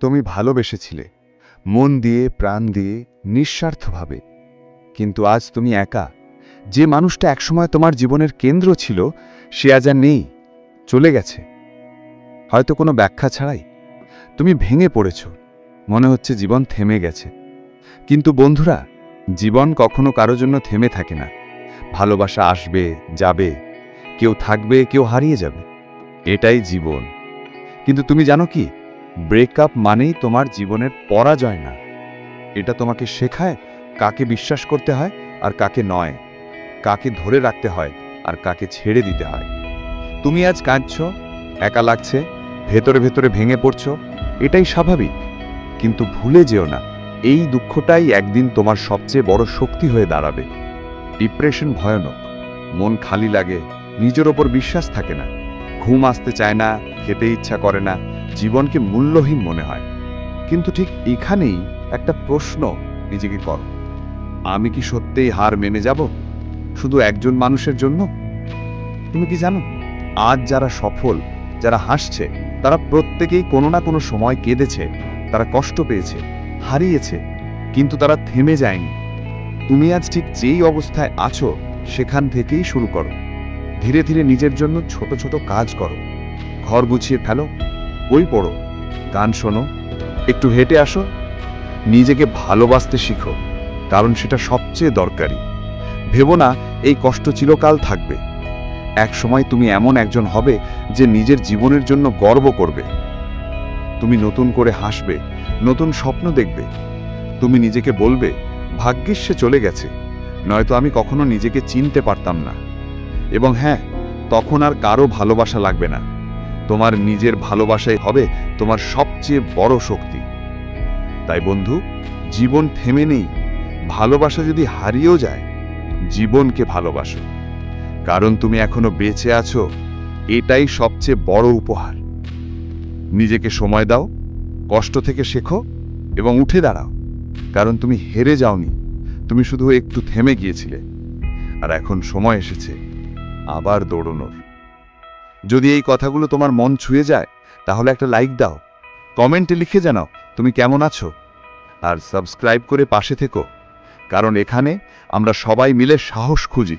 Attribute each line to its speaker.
Speaker 1: তুমি ভালোবেসেছিলে, মন দিয়ে, প্রাণ দিয়ে, নিঃস্বার্থভাবে। কিন্তু আজ তুমি একা। যে মানুষটা একসময় তোমার জীবনের কেন্দ্র ছিল, সে আজ আর নেই, চলে গেছে। হয়তো কোনো ব্যাখ্যা ছাড়াই। তুমি ভেঙে পড়েছ, মনে হচ্ছে জীবন থেমে গেছে। কিন্তু বন্ধুরা, জীবন কখনো কারও জন্য থেমে থাকে না। ভালোবাসা আসবে, যাবে। কেউ থাকবে, কেউ হারিয়ে যাবে। এটাই জীবন। কিন্তু তুমি জানো কি? ব্রেকআপ মানেই তোমার জীবনের পরাজয় না। এটা তোমাকে শেখায় কাকে বিশ্বাস করতে হয় আর কাকে নয়। কাকে ধরে রাখতে হয় আর কাকে ছেড়ে দিতে হয়। তুমি আজ কাঁদছ, একা লাগছে, ভেতরে ভেতরে ভেঙে পড়ছ, এটাই স্বাভাবিক। কিন্তু ভুলে যেও না, এই দুঃখটাই একদিন তোমার সবচেয়ে বড় শক্তি হয়ে দাঁড়াবে। ডিপ্রেশন ভয়ানক, মন খালি লাগে, নিজের ওপর বিশ্বাস থাকে না। ঘুম আসতে চায় না, খেতে ইচ্ছা করে না জীবনকে মূল্যহীন মনে হয়। কিন্তু ঠিক এখানেই একটা প্রশ্ন নিজেকে করো। আমি কি সত্যিই হার মেনে যাব? শুধু একজন মানুষের জন্য? তুমি কি জানো? আজ যারা সফল, যারা হাসছে, তারা প্রত্যেকেই কোনো না কোনো সময় কেঁদেছে, তারা কষ্ট পেয়েছে, হারিয়েছে, কিন্তু তারা থেমে যায়নি। তুমি আজ ঠিক যেই অবস্থায় আছো, সেখান থেকেই শুরু করো। ধীরে ধীরে নিজের জন্য ছোট ছোট কাজ করো। ঘর গুছিয়ে ফেলো। বই পড়ো, গান শোনো, একটু হেঁটে আসো, নিজেকে ভালোবাসতে শিখো, কারণ সেটা সবচেয়ে দরকারি। ভেবো না, এই কষ্ট চিরকাল থাকবে। এক সময় তুমি এমন একজন হবে যে নিজের জীবনের জন্য গর্ব করবে। তুমি নতুন করে হাসবে, নতুন স্বপ্ন দেখবে। তুমি নিজেকে বলবে, ভাগ্যিস সে চলে গেছে। নয়তো আমি কখনো নিজেকে চিনতে পারতাম না। এবং হ্যাঁ তখন আর কারও ভালোবাসা লাগবে না। তোমার নিজের ভালোবাসাই হবে তোমার সবচেয়ে বড় শক্তি। তাই বন্ধু, জীবন থেমে নেই, ভালোবাসা যদি হারিয়েও যায়, জীবনকে ভালোবাসো। কারণ তুমি এখনও বেঁচে আছো, এটাই সবচেয়ে বড় উপহার। নিজেকে সময় দাও, কষ্ট থেকে শেখো এবং উঠে দাঁড়াও। কারণ তুমি হেরে যাওনি, তুমি শুধু একটু থেমে গিয়েছিলে। আর এখন সময় এসেছে, আবার দৌড়নোর। যদি এই কথাগুলো তোমার মন ছুঁয়ে যায়, তাহলে একটা লাইক দাও। কমেন্টে লিখে জানাও, তুমি কেমন আছো? আর সাবস্ক্রাইব করে পাশে থেকো, কারণ এখানে আমরা সবাই মিলে সাহস খুঁজি।